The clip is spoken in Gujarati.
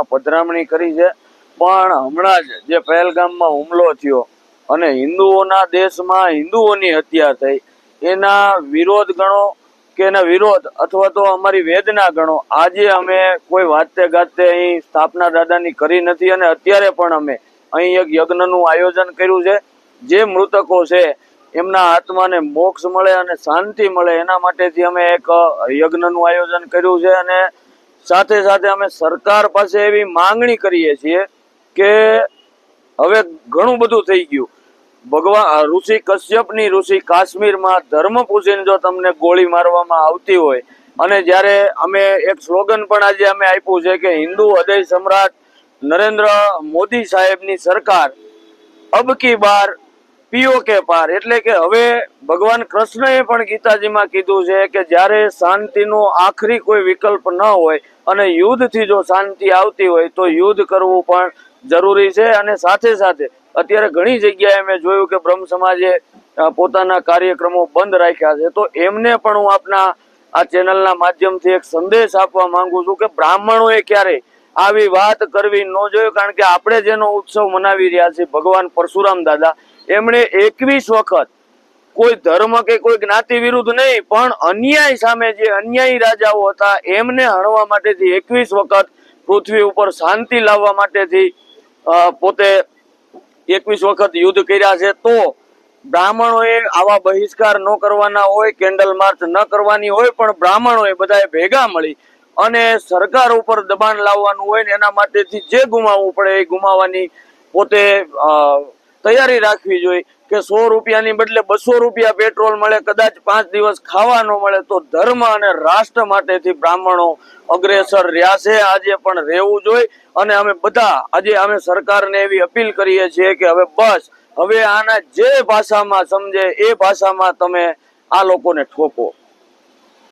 સરકારમાં પધરામણી કરી છે. પણ હમણાં જ જે પહેલગામમાં હુમલો થયો અને હિન્દુઓના દેશમાં હિન્દુઓની હત્યા થઈ, એના વિરોધ ગણો કે એના વિરોધ અથવા તો અમારી વેદના ગણો, આજે અમે કોઈ વાતે ગાતે અહીં સ્થાપના દાદાની કરી નથી અને અત્યારે પણ અમે અહીં એક યજ્ઞનું આયોજન કર્યું છે. જે મૃતકો છે, એમના આત્માને મોક્ષ મળે અને શાંતિ મળે, એના માટેથી અમે એક યજ્ઞનું આયોજન કર્યું છે અને સાથે સાથે અમે સરકાર પાસે એવી માંગણી કરીએ છીએ કે હવે ઘણું બધું થઈ ગયું. ભગવાન ઋષિ કશ્યપની ઋષિ કાશ્મીરમાં ધર્મ પૂછીને જો તમને ગોળી મારવામાં આવતી હોય, અને જ્યારે અમે એક સ્લોગન પણ આજે અમે આપ્યું છે કે હિન્દુ હૃદય સમ્રાટ નરેન્દ્ર મોદી સાહેબની સરકાર અબ કી બાર પીઓ કે પાર. એટલે કે હવે ભગવાન કૃષ્ણએ પણ ગીતાજીમાં કીધું છે કે જ્યારે શાંતિનો આખરી કોઈ વિકલ્પ ન હોય અને યુદ્ધથી જો શાંતિ આવતી હોય તો યુદ્ધ કરવું પણ જરૂરી છે અને સાથે સાથે અત્યારે ઘણી જગ્યાએ મેં જોયું કે બ્રહ્મ સમાજે પોતાના કાર્યક્રમો બંધ રાખ્યા છે. તો એમને પણ હું આપના આ ચેનલના માધ્યમથી એક સંદેશ આપવા માંગુ છું કે બ્રાહ્મણોએ ક્યારેય આવી વાત કરવી ન જોઈએ, કારણ કે આપણે જેનો ઉત્સવ મનાવી રહ્યા છીએ, ભગવાન પરશુરામ દાદા, એમણે એકવીસ વખત કોઈ ધર્મ કે કોઈ જ્ઞાતિ વિરુદ્ધ નહીં, પણ અન્યાય સામે જે અન્યાયી રાજાઓ હતા, એમને હણવા માટેથી એકવીસ વખત પૃથ્વી ઉપર શાંતિ લાવવા માટેથી પોતે એકવીસ વખત યુદ્ધ કર્યા છે. તો બ્રાહ્મણોએ આવા બહિષ્કાર ન કરવાના હોય, કેન્ડલ માર્ચ ન કરવાની હોય, પણ બ્રાહ્મણોએ બધાએ ભેગા મળી અને સરકાર ઉપર દબાણ લાવવાનું હોય ને એના માટેથી જે ગુમાવવું પડે એ ગુમાવવાની પોતે તૈયારી રાખવી જોઈએ કે સો રૂપિયાની બદલે બસો રૂપિયા પેટ્રોલ મળે, કદાચ પાંચ દિવસ ખાવા ન મળે, તો ધર્મ અને રાષ્ટ્ર માટેથી બ્રાહ્મણો અગ્રેસર રહ્યા છે. આજે પણ રહેવું જોઈએ અને અમે બધા, આજે અમે સરકારને એવી અપીલ કરીએ છીએ કે હવે બસ, હવે આના જે ભાષામાં સમજે એ ભાષામાં તમે આ લોકોને ઠોકો.